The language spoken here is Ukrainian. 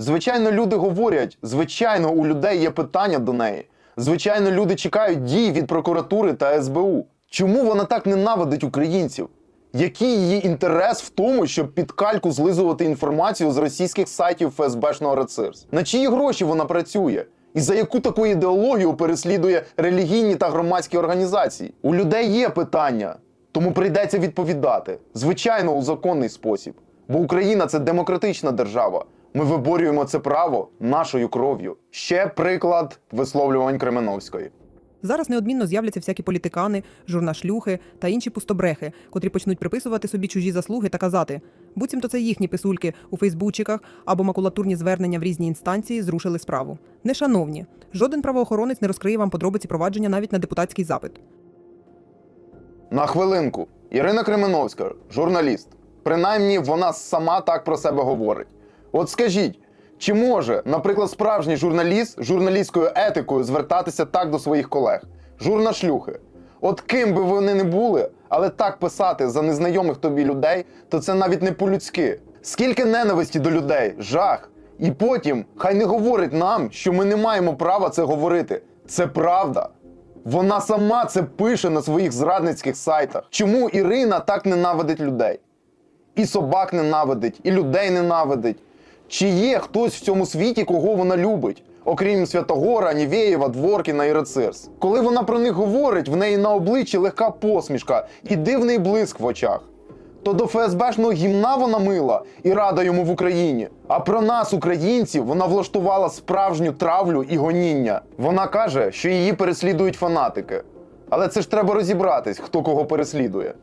Звичайно, люди говорять, звичайно, у людей є питання до неї. Звичайно, люди чекають дій від прокуратури та СБУ. Чому вона так ненавидить українців? Який її інтерес в тому, щоб під кальку злизувати інформацію з російських сайтів ФСБшного РЕЦИРС? На чиї гроші вона працює? І за яку таку ідеологію переслідує релігійні та громадські організації? У людей є питання, тому прийдеться відповідати. Звичайно, у законний спосіб. Бо Україна це демократична держава. Ми виборюємо це право нашою кров'ю. Ще приклад висловлювань Кременовської. Зараз неодмінно з'являться всякі політикани, журнашлюхи та інші пустобрехи, котрі почнуть приписувати собі чужі заслуги та казати, буцімто це їхні писульки у фейсбучиках або макулатурні звернення в різні інстанції зрушили справу. Нешановні, жоден правоохоронець не розкриє вам подробиці провадження навіть на депутатський запит. На хвилинку. Ірина Кременовська, журналіст. Принаймні, вона сама так про себе говорить. От скажіть, чи може, наприклад, справжній журналіст журналістською етикою звертатися так до своїх колег? Журнашлюхи. От ким би вони не були, але так писати за незнайомих тобі людей, то це навіть не по-людськи. Скільки ненависті до людей, жах. І потім хай не говорить нам, що ми не маємо права це говорити. Це правда. Вона сама це пише на своїх зрадницьких сайтах. Чому Ірина так ненавидить людей? І собак ненавидить, і людей ненавидить. Чи є хтось в цьому світі, кого вона любить? Окрім Святогора, Нівєєва, Дворкіна і Рецирс. Коли вона про них говорить, в неї на обличчі легка посмішка і дивний блиск в очах. То до ФСБшного гімна вона мила і рада йому в Україні. А про нас, українців, вона влаштувала справжню травлю і гоніння. Вона каже, що її переслідують фанатики. Але це ж треба розібратись, хто кого переслідує.